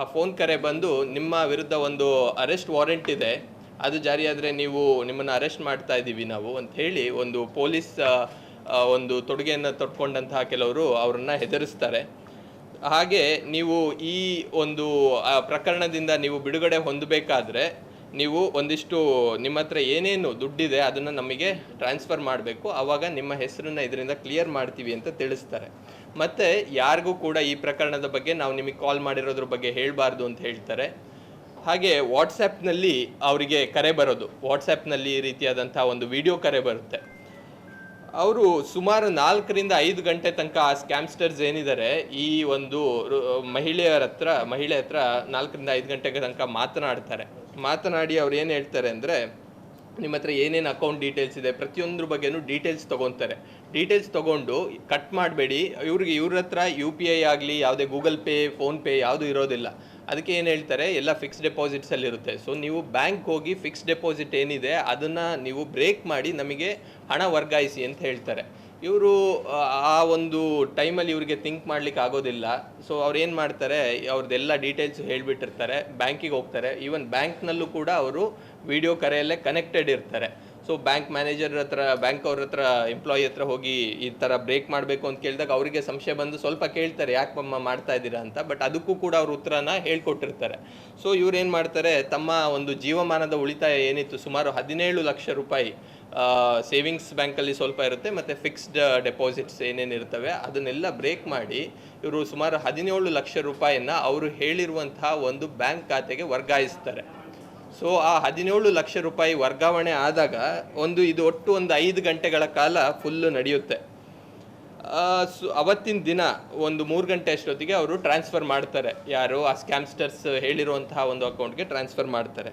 ಆ ಫೋನ್ ಕರೆ ಬಂದು ನಿಮ್ಮ ವಿರುದ್ಧ ಒಂದು ಅರೆಸ್ಟ್ ವಾರೆಂಟ್ ಇದೆ. ಅದು ಜಾರಿಯಾದರೆ ನೀವು ನಿಮ್ಮನ್ನು ಅರೆಸ್ಟ್ ಮಾಡ್ತಾ ಇದ್ದೀವಿ ನಾವು ಅಂತ ಹೇಳಿ ಒಂದು ಪೊಲೀಸ್ ಒಂದು ತೊಡುಗೆಯನ್ನು ತೊಟ್ಕೊಂಡಂತಹ ಕೆಲವರು ಅವರನ್ನು ಹೆದರಿಸ್ತಾರೆ. ಹಾಗೆ ನೀವು ಈ ಒಂದು ಪ್ರಕರಣದಿಂದ ನೀವು ಬಿಡುಗಡೆ ಹೊಂದಬೇಕಾದ್ರೆ ನೀವು ಒಂದಿಷ್ಟು ನಿಮ್ಮ ಹತ್ರ ಏನೇನು ದುಡ್ಡಿದೆ ಅದನ್ನು ನಮಗೆ ಟ್ರಾನ್ಸ್ಫರ್ ಮಾಡಬೇಕು. ಆವಾಗ ನಿಮ್ಮ ಹೆಸರನ್ನು ಇದರಿಂದ ಕ್ಲಿಯರ್ ಮಾಡ್ತೀವಿ ಅಂತ ತಿಳಿಸ್ತಾರೆ. ಮತ್ತು ಯಾರಿಗೂ ಕೂಡ ಈ ಪ್ರಕರಣದ ಬಗ್ಗೆ ನಾವು ನಿಮಗೆ ಕಾಲ್ ಮಾಡಿರೋದ್ರ ಬಗ್ಗೆ ಹೇಳಬಾರ್ದು ಅಂತ ಹೇಳ್ತಾರೆ. ಹಾಗೆ ವಾಟ್ಸಪ್ನಲ್ಲಿ ಅವರಿಗೆ ಕರೆ ಬರೋದು. ವಾಟ್ಸಪ್ನಲ್ಲಿ ಈ ರೀತಿಯಾದಂಥ ಒಂದು ವಿಡಿಯೋ ಕರೆ ಬರುತ್ತೆ. ಅವರು ಸುಮಾರು ನಾಲ್ಕರಿಂದ ಐದು ಗಂಟೆ ತನಕ ಆ ಸ್ಕ್ಯಾಮ್ಸ್ಟರ್ಸ್ ಏನಿದ್ದಾರೆ ಈ ಒಂದು ಮಹಿಳೆಯರ ಹತ್ರ, ಮಹಿಳೆ ಹತ್ರ ನಾಲ್ಕರಿಂದ ಐದು ಗಂಟೆಗೆ ತನಕ ಮಾತನಾಡ್ತಾರೆ. ಮಾತನಾಡಿ ಅವ್ರು ಏನು ಹೇಳ್ತಾರೆ ಅಂದರೆ, ನಿಮ್ಮ ಹತ್ರ ಏನೇನು ಅಕೌಂಟ್ ಡೀಟೇಲ್ಸ್ ಇದೆ, ಪ್ರತಿಯೊಂದ್ರ ಬಗ್ಗೆನೂ ಡೀಟೇಲ್ಸ್ ತೊಗೊತಾರೆ. ಡೀಟೇಲ್ಸ್ ತೊಗೊಂಡು ಕಟ್ ಮಾಡಬೇಡಿ. ಇವ್ರಿಗೆ ಇವ್ರ ಹತ್ರ ಯು ಪಿ ಐ ಆಗಲಿ, ಯಾವುದೇ ಗೂಗಲ್ ಪೇ ಫೋನ್ಪೇ ಯಾವುದು ಇರೋದಿಲ್ಲ. ಅದಕ್ಕೆ ಏನು ಹೇಳ್ತಾರೆ, ಎಲ್ಲ ಫಿಕ್ಸ್ ಡೆಪಾಸಿಟ್ಸಲ್ಲಿ ಇರುತ್ತೆ. ಸೊ ನೀವು ಬ್ಯಾಂಕ್ ಹೋಗಿ ಫಿಕ್ಸ್ ಡೆಪಾಸಿಟ್ ಏನಿದೆ, ಅದನ್ನು ನೀವು ಬ್ರೇಕ್ ಮಾಡಿ ನಮಗೆ ಹಣ ವರ್ಗಾಯಿಸಿ ಅಂತ ಹೇಳ್ತಾರೆ. ಇವರು, ಆ ಒಂದು ಟೈಮಲ್ಲಿ ಇವರಿಗೆ ಥಿಂಕ್ ಮಾಡ್ಲಿಕ್ಕೆ ಆಗೋದಿಲ್ಲ. ಸೊ ಅವ್ರು ಏನು ಮಾಡ್ತಾರೆ ಅವ್ರದ್ದೆಲ್ಲ ಡೀಟೇಲ್ಸ್ ಹೇಳಿಬಿಟ್ಟಿರ್ತಾರೆ ಬ್ಯಾಂಕಿಗೆ ಹೋಗ್ತಾರೆ. ಈವನ್ ಬ್ಯಾಂಕ್ನಲ್ಲೂ ಕೂಡ ಅವರು ವಿಡಿಯೋ ಕರೆಯಲ್ಲೇ ಕನೆಕ್ಟೆಡ್ ಇರ್ತಾರೆ. ಸೊ ಬ್ಯಾಂಕ್ ಮ್ಯಾನೇಜರ್ ಹತ್ರ ಬ್ಯಾಂಕ್ ಅವ್ರ ಹತ್ರ ಎಂಪ್ಲಾಯಿ ಹತ್ರ ಹೋಗಿ ಈ ಥರ ಬ್ರೇಕ್ ಮಾಡಬೇಕು ಅಂತ ಕೇಳಿದಾಗ ಅವರಿಗೆ ಸಂಶಯ ಬಂದು ಸ್ವಲ್ಪ ಕೇಳ್ತಾರೆ, ಯಾಕೆ ಮಮ್ಮ ಮಾಡ್ತಾ ಇದ್ದೀರಾ ಅಂತ. ಬಟ್ ಅದಕ್ಕೂ ಕೂಡ ಅವ್ರ ಉತ್ತರನ ಹೇಳ್ಕೊಟ್ಟಿರ್ತಾರೆ. ಸೊ ಇವ್ರು ಏನು ಮಾಡ್ತಾರೆ, ತಮ್ಮ ಒಂದು ಜೀವಮಾನದ ಉಳಿತಾಯ ಏನಿತ್ತು, ಸುಮಾರು ಹದಿನೇಳು ಲಕ್ಷ ರೂಪಾಯಿ ಸೇವಿಂಗ್ಸ್ ಬ್ಯಾಂಕಲ್ಲಿ ಸ್ವಲ್ಪ ಇರುತ್ತೆ, ಮತ್ತು ಫಿಕ್ಸ್ಡ್ ಡೆಪಾಸಿಟ್ಸ್ ಏನೇನು ಇರ್ತವೆ, ಅದನ್ನೆಲ್ಲ ಬ್ರೇಕ್ ಮಾಡಿ, ಇವರು ಸುಮಾರು ಹದಿನೇಳು ಲಕ್ಷ ರೂಪಾಯಿಯನ್ನು ಅವರು ಹೇಳಿರುವಂತಹ ಒಂದು ಬ್ಯಾಂಕ್ ಖಾತೆಗೆ ವರ್ಗಾಯಿಸ್ತಾರೆ. ಸೊ ಆ ಹದಿನೇಳು ಲಕ್ಷ ರೂಪಾಯಿ ವರ್ಗಾವಣೆ ಆದಾಗ ಒಂದು ಇದು ಒಟ್ಟು ಒಂದು ಐದು ಗಂಟೆಗಳ ಕಾಲ ಫುಲ್ಲು ನಡೆಯುತ್ತೆ. ಸು- ಅವತ್ತಿನ ದಿನ ಒಂದು ಮೂರು ಗಂಟೆ ಅಷ್ಟೊತ್ತಿಗೆ ಅವರು ಟ್ರಾನ್ಸ್ಫರ್ ಮಾಡ್ತಾರೆ. ಯಾರು ಆ ಸ್ಕ್ಯಾಮ್ಸ್ಟರ್ಸ್ ಹೇಳಿರುವಂತಹ ಒಂದು ಅಕೌಂಟ್ಗೆ ಟ್ರಾನ್ಸ್ಫರ್ ಮಾಡ್ತಾರೆ.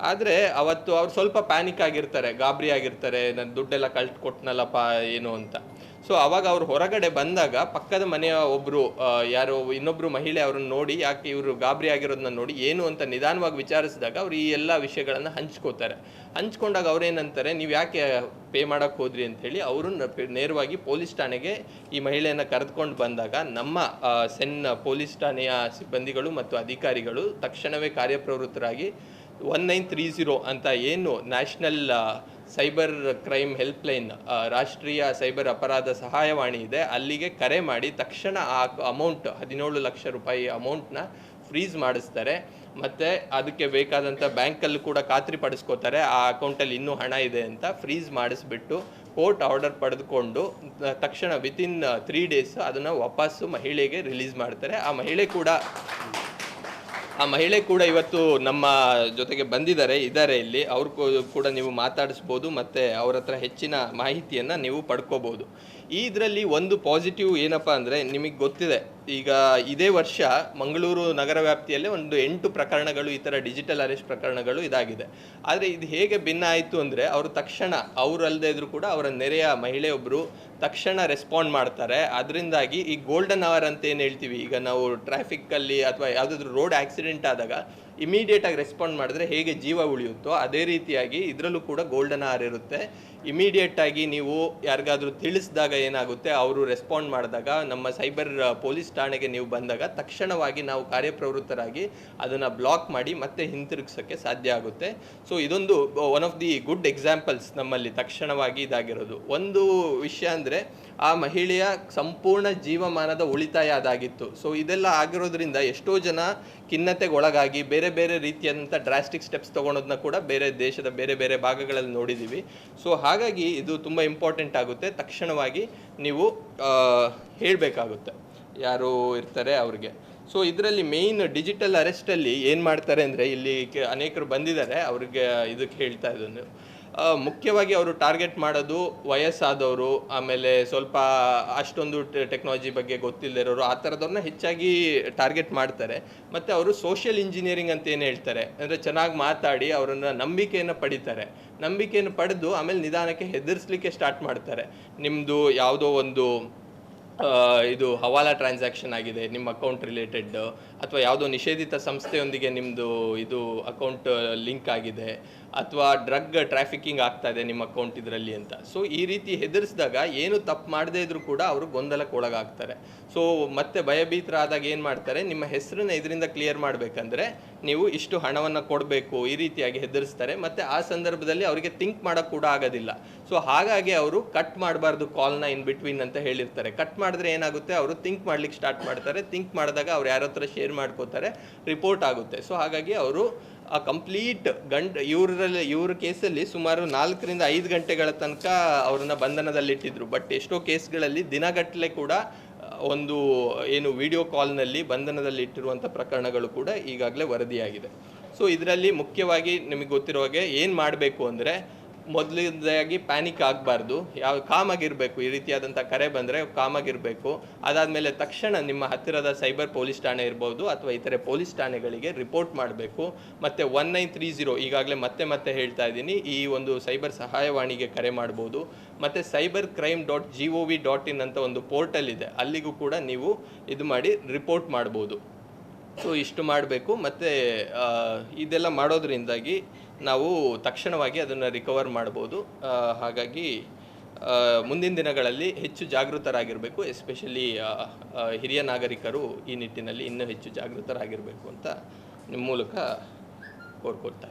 ಆದರೆ ಅವತ್ತು ಅವ್ರು ಸ್ವಲ್ಪ ಪ್ಯಾನಿಕ್ ಆಗಿರ್ತಾರೆ, ಗಾಬರಿ ಆಗಿರ್ತಾರೆ ನನ್ನ ದುಡ್ಡೆಲ್ಲ ಕಳ್ಟ್ ಕೊಟ್ನಲ್ಲಪ್ಪ, ಏನು ಅಂತ. ಸೊ ಅವಾಗ ಅವ್ರು ಹೊರಗಡೆ ಬಂದಾಗ ಪಕ್ಕದ ಮನೆಯ ಒಬ್ಬರು ಯಾರೋ ಇನ್ನೊಬ್ಬರು ಮಹಿಳೆ ಅವ್ರನ್ನ ನೋಡಿ, ಯಾಕೆ ಇವರು ಗಾಬರಿ ಆಗಿರೋದನ್ನ ನೋಡಿ, ಏನು ಅಂತ ನಿಧಾನವಾಗಿ ವಿಚಾರಿಸಿದಾಗ ಅವ್ರು ಈ ಎಲ್ಲ ವಿಷಯಗಳನ್ನು ಹಂಚ್ಕೋತಾರೆ. ಹಂಚ್ಕೊಂಡಾಗ ಅವ್ರೇನಂತಾರೆ, ನೀವು ಯಾಕೆ ಪೇ ಮಾಡಕ್ಕೆ ಹೋದ್ರಿ? ಅಂತ ಹೇಳಿ ಅವರು ನೇರವಾಗಿ ಪೊಲೀಸ್ ಠಾಣೆಗೆ ಈ ಮಹಿಳೆಯನ್ನು ಕರೆದುಕೊಂಡು ಬಂದಾಗ ನಮ್ಮ ಸೆನ್ ಪೊಲೀಸ್ ಠಾಣೆಯ ಸಿಬ್ಬಂದಿಗಳು ಮತ್ತು ಅಧಿಕಾರಿಗಳು ತಕ್ಷಣವೇ ಕಾರ್ಯಪ್ರವೃತ್ತರಾಗಿ, ಒನ್ ನೈನ್ ತ್ರೀ ಝೀರೋ ಅಂತ ಏನು ನ್ಯಾಷನಲ್ ಸೈಬರ್ ಕ್ರೈಮ್ ಹೆಲ್ಪ್ಲೈನ್ ರಾಷ್ಟ್ರೀಯ ಸೈಬರ್ ಅಪರಾಧ ಸಹಾಯವಾಣಿ ಇದೆ. ಅಲ್ಲಿಗೆ ಕರೆ ಮಾಡಿ ತಕ್ಷಣ ಆ ಅಮೌಂಟ್, ಹದಿನೇಳು ಲಕ್ಷ ರೂಪಾಯಿ ಅಮೌಂಟ್ನ ಫ್ರೀಸ್ ಮಾಡಿಸ್ತಾರೆ. ಮತ್ತು ಅದಕ್ಕೆ ಬೇಕಾದಂಥ ಬ್ಯಾಂಕಲ್ಲೂ ಕೂಡ ಖಾತ್ರಿ ಪಡಿಸ್ಕೋತಾರೆ. ಆ ಅಕೌಂಟಲ್ಲಿ ಇನ್ನೂ ಹಣ ಇದೆ ಅಂತ ಫ್ರೀಸ್ ಮಾಡಿಸ್ಬಿಟ್ಟು ಕೋರ್ಟ್ ಆರ್ಡರ್ ಪಡೆದುಕೊಂಡು ತಕ್ಷಣ ವಿತಿನ್ ತ್ರೀ ಡೇಸ್ ಅದನ್ನು ವಾಪಸ್ಸು ಮಹಿಳೆಗೆ ರಿಲೀಸ್ ಮಾಡ್ತಾರೆ. ಆ ಮಹಿಳೆ ಕೂಡ ಆ ಮಹಿಳೆ ಕೂಡ ಇವತ್ತು ನಮ್ಮ ಜೊತೆಗೆ ಬಂದಿದ್ದಾರೆ, ಇದ್ದಾರೆ ಇಲ್ಲಿ. ಅವ್ರು ಕೂಡ ನೀವು ಮಾತಾಡಿಸ್ಬೋದು, ಮತ್ತು ಅವ್ರ ಹತ್ರ ಹೆಚ್ಚಿನ ಮಾಹಿತಿಯನ್ನು ನೀವು ಪಡ್ಕೋಬೋದು. ಇದರಲ್ಲಿ ಒಂದು ಪಾಸಿಟಿವ್ ಏನಪ್ಪ ಅಂದರೆ ನಿಮಗೆ ಗೊತ್ತಿದೆ. ಈಗ ಇದೇ ವರ್ಷ ಮಂಗಳೂರು ನಗರ ವ್ಯಾಪ್ತಿಯಲ್ಲೇ ಒಂದು ಎಂಟು ಪ್ರಕರಣಗಳು, ಈ ಥರ ಡಿಜಿಟಲ್ ಅರೆಸ್ಟ್ ಪ್ರಕರಣಗಳು ಇದಾಗಿದೆ. ಆದರೆ ಇದು ಹೇಗೆ ಭಿನ್ನ ಆಯಿತು ಅಂದರೆ ಅವರು ತಕ್ಷಣ ಅವರಲ್ಲದೆ ಇದ್ರೂ ಕೂಡ ಅವರ ನೆರೆಯ ಮಹಿಳೆಯೊಬ್ಬರು ತಕ್ಷಣ ರೆಸ್ಪಾಂಡ್ ಮಾಡ್ತಾರೆ. ಅದರಿಂದಾಗಿ ಈ ಗೋಲ್ಡನ್ ಅವರ್ ಅಂತ ಏನು ಹೇಳ್ತೀವಿ? ಈಗ ನಾವು ಟ್ರಾಫಿಕ್ಕಲ್ಲಿ ಅಥವಾ ಯಾವುದಾದ್ರೂ ರೋಡ್ ಆಕ್ಸಿಡೆಂಟ್ ಆದಾಗ ಇಮಿಡಿಯೇಟಾಗಿ ರೆಸ್ಪಾಂಡ್ ಮಾಡಿದ್ರೆ ಹೇಗೆ ಜೀವ ಉಳಿಯುತ್ತೋ ಅದೇ ರೀತಿಯಾಗಿ ಇದರಲ್ಲೂ ಕೂಡ ಗೋಲ್ಡನ್ ಆರ್ ಇರುತ್ತೆ. ಇಮಿಡಿಯೇಟ್ ಆಗಿ ನೀವು ಯಾರಿಗಾದರೂ ತಿಳಿಸಿದಾಗ ಏನಾಗುತ್ತೆ? ಅವರು ರೆಸ್ಪಾಂಡ್ ಮಾಡಿದಾಗ, ನಮ್ಮ ಸೈಬರ್ ಪೊಲೀಸ್ ಠಾಣೆಗೆ ನೀವು ಬಂದಾಗ ತಕ್ಷಣವಾಗಿ ನಾವು ಕಾರ್ಯಪ್ರವೃತ್ತರಾಗಿ ಅದನ್ನು ಬ್ಲಾಕ್ ಮಾಡಿ ಮತ್ತೆ ಹಿಂತಿರುಗಿಸೋಕ್ಕೆ ಸಾಧ್ಯ ಆಗುತ್ತೆ. ಸೊ ಇದೊಂದು one of the good examples ನಮ್ಮಲ್ಲಿ ತಕ್ಷಣವಾಗಿ ಇದಾಗಿರೋದು. ಒಂದು ವಿಷಯ ಅಂದರೆ ಆ ಮಹಿಳೆಯ ಸಂಪೂರ್ಣ ಜೀವಮಾನದ ಉಳಿತಾಯ ಅದಾಗಿತ್ತು. ಸೊ ಇದೆಲ್ಲ ಆಗಿರೋದ್ರಿಂದ ಎಷ್ಟೋ ಜನ ಖಿನ್ನತೆಗೊಳಗಾಗಿ ಬೇರೆ ಬೇರೆ ರೀತಿಯಾದಂಥ ಡ್ರಾಸ್ಟಿಕ್ ಸ್ಟೆಪ್ಸ್ ತೊಗೊಳೋದನ್ನ ಕೂಡ ಬೇರೆ ದೇಶದ ಬೇರೆ ಬೇರೆ ಭಾಗಗಳಲ್ಲಿ ನೋಡಿದ್ದೀವಿ ಸೊ ಹಾಗಾಗಿ ಇದು ತುಂಬ ಇಂಪಾರ್ಟೆಂಟ್ ಆಗುತ್ತೆ. ತಕ್ಷಣವಾಗಿ ನೀವು ಹೇಳಬೇಕಾಗುತ್ತೆ. ಯಾರು ಇರ್ತಾರೆ ಅವ್ರಿಗೆ. ಸೊ ಇದರಲ್ಲಿ ಮೇಯ್ನ್ ಡಿಜಿಟಲ್ ಅರೆಸ್ಟಲ್ಲಿ ಏನು ಮಾಡ್ತಾರೆ ಅಂದರೆ ಇಲ್ಲಿ ಅನೇಕರು ಬಂದಿದ್ದಾರೆ. ಅವ್ರಿಗೆ ಇದಕ್ಕೆ ಹೇಳ್ತಾ ಇದ್ದೀನಿ ಮುಖ್ಯವಾಗಿ ಅವರು ಟಾರ್ಗೆಟ್ ಮಾಡೋದು ವಯಸ್ಸಾದವರು, ಆಮೇಲೆ ಸ್ವಲ್ಪ ಅಷ್ಟೊಂದು ಟೆಕ್ನಾಲಜಿ ಬಗ್ಗೆ ಗೊತ್ತಿಲ್ಲದಿರೋರು, ಆ ಥರದವ್ರನ್ನ ಹೆಚ್ಚಾಗಿ ಟಾರ್ಗೆಟ್ ಮಾಡ್ತಾರೆ. ಮತ್ತು ಅವರು ಸೋಷಿಯಲ್ ಇಂಜಿನಿಯರಿಂಗ್ ಅಂತ ಏನು ಹೇಳ್ತಾರೆ? ಅಂದರೆ ಚೆನ್ನಾಗಿ ಮಾತಾಡಿ ಅವರನ್ನು ನಂಬಿಕೆಯನ್ನು ಪಡಿತಾರೆ. ನಂಬಿಕೆಯನ್ನು ಪಡೆದು ಆಮೇಲೆ ನಿಧಾನಕ್ಕೆ ಹೆದರ್ಸ್ಲಿಕ್ಕೆ ಸ್ಟಾರ್ಟ್ ಮಾಡ್ತಾರೆ. ನಿಮ್ಮದು ಯಾವುದೋ ಒಂದು ಇದು ಹವಾಲಾ ಟ್ರಾನ್ಸಾಕ್ಷನ್ ಆಗಿದೆ, ನಿಮ್ಮ ಅಕೌಂಟ್ ರಿಲೇಟೆಡ್ ಅಥವಾ ಯಾವುದೋ ನಿಷೇಧಿತ ಸಂಸ್ಥೆಯೊಂದಿಗೆ ನಿಮ್ಮದು ಇದು ಅಕೌಂಟ್ ಲಿಂಕ್ ಆಗಿದೆ, ಅಥವಾ ಡ್ರಗ್ ಟ್ರಾಫಿಕಿಂಗ್ ಆಗ್ತಾ ಇದೆ ನಿಮ್ಮ ಅಕೌಂಟ್ ಇದರಲ್ಲಿ ಅಂತ. ಸೊ ಈ ರೀತಿ ಹೆದರಿಸಿದಾಗ ಏನು ತಪ್ಪು ಮಾಡದೇ ಇದ್ರೂ ಕೂಡ ಅವರು ಗೊಂದಲಕ್ಕೆ ಒಳಗಾಗ್ತಾರೆ. ಸೊ ಮತ್ತೆ ಭಯಭೀತರಾದಾಗ ಏನು ಮಾಡ್ತಾರೆ, ನಿಮ್ಮ ಹೆಸರನ್ನ ಇದರಿಂದ ಕ್ಲಿಯರ್ ಮಾಡಬೇಕಂದ್ರೆ ನೀವು ಇಷ್ಟು ಹಣವನ್ನು ಕೊಡಬೇಕು ಈ ರೀತಿಯಾಗಿ ಹೆದರಿಸ್ತಾರೆ. ಮತ್ತೆ ಆ ಸಂದರ್ಭದಲ್ಲಿ ಅವರಿಗೆ ಥಿಂಕ್ ಮಾಡೋಕ್ಕೆ ಕೂಡ ಆಗೋದಿಲ್ಲ. ಸೊ ಹಾಗಾಗಿ ಅವರು ಕಟ್ ಮಾಡಬಾರ್ದು ಕಾಲ್ನ ಇನ್ ಬಿಟ್ವೀನ್ ಅಂತ ಹೇಳಿರ್ತಾರೆ. ಕಟ್ ಮಾಡಿದ್ರೆ ಏನಾಗುತ್ತೆ, ಅವರು ಥಿಂಕ್ ಮಾಡ್ಲಿಕ್ಕೆ ಸ್ಟಾರ್ಟ್ ಮಾಡ್ತಾರೆ. ಥಿಂಕ್ ಮಾಡಿದಾಗ ಅವ್ರು ಯಾರ ಹತ್ರ ಶೇರ್ ಮಾಡ್ಕೋತಾರೆ, ರಿಪೋರ್ಟ್ ಆಗುತ್ತೆ. ಸೊ ಹಾಗಾಗಿ ಅವರು ಆ ಕಂಪ್ಲೀಟ್ ಗಂಡ್, ಇವರಲ್ಲಿ, ಇವ್ರ ಕೇಸಲ್ಲಿ ಸುಮಾರು ನಾಲ್ಕರಿಂದ ಐದು ಗಂಟೆಗಳ ತನಕ ಅವ್ರನ್ನ ಬಂಧನದಲ್ಲಿಟ್ಟಿದ್ರು. ಬಟ್ ಎಷ್ಟೋ ಕೇಸ್ಗಳಲ್ಲಿ ದಿನಗಟ್ಟಲೆ ಕೂಡ ಒಂದು ಏನು ವಿಡಿಯೋ ಕಾಲ್ನಲ್ಲಿ ಬಂಧನದಲ್ಲಿ ಇಟ್ಟಿರುವಂಥ ಪ್ರಕರಣಗಳು ಕೂಡ ಈಗಾಗಲೇ ವರದಿಯಾಗಿದೆ. ಸೊ ಇದರಲ್ಲಿ ಮುಖ್ಯವಾಗಿ ನಿಮಗೆ ಗೊತ್ತಿರೋ ಹಾಗೆ ಏನು ಮಾಡಬೇಕು ಅಂದರೆ ಮೊದಲನೇದಾಗಿ ಪ್ಯಾನಿಕ್ ಆಗಬಾರ್ದು. ಯಾವ, ಕಾಮಾಗಿರಬೇಕು. ಈ ರೀತಿಯಾದಂಥ ಕರೆ ಬಂದರೆ ಕಾಮಾಗಿರಬೇಕು. ಅದಾದಮೇಲೆ ತಕ್ಷಣ ನಿಮ್ಮ ಹತ್ತಿರದ ಸೈಬರ್ ಪೊಲೀಸ್ ಠಾಣೆ ಇರ್ಬೋದು ಅಥವಾ ಇತರೆ ಪೊಲೀಸ್ ಠಾಣೆಗಳಿಗೆ ರಿಪೋರ್ಟ್ ಮಾಡಬೇಕು. ಮತ್ತು ಒನ್ ನೈನ್ ತ್ರೀ ಜೀರೋ ಈಗಾಗಲೇ ಮತ್ತೆ ಮತ್ತೆ ಹೇಳ್ತಾ ಇದ್ದೀನಿ. ಈ ಒಂದು ಸೈಬರ್ ಸಹಾಯವಾಣಿಗೆ ಕರೆ ಮಾಡ್ಬೋದು. ಮತ್ತು cyber crime dot G O V dot in ಅಂತ ಒಂದು ಪೋರ್ಟಲ್ ಇದೆ. ಅಲ್ಲಿಗೂ ಕೂಡ ನೀವು ಇದು ಮಾಡಿ ರಿಪೋರ್ಟ್ ಮಾಡ್ಬೋದು. ಸೊ ಇಷ್ಟು ಮಾಡಬೇಕು. ಮತ್ತು ಇದೆಲ್ಲ ಮಾಡೋದ್ರಿಂದಾಗಿ ನಾವು ತಕ್ಷಣವಾಗಿ ಅದನ್ನು ರಿಕವರ್ ಮಾಡ್ಬೋದು. ಹಾಗಾಗಿ ಮುಂದಿನ ದಿನಗಳಲ್ಲಿ ಹೆಚ್ಚು ಜಾಗೃತರಾಗಿರಬೇಕು. ಎಸ್ಪೆಷಲಿ ಹಿರಿಯ ನಾಗರಿಕರು ಈ ನಿಟ್ಟಿನಲ್ಲಿ ಇನ್ನೂ ಹೆಚ್ಚು ಜಾಗೃತರಾಗಿರಬೇಕು ಅಂತ ನಿಮ್ಮ ಮೂಲಕ ಕೋರ್ಕೊಳ್ತಾ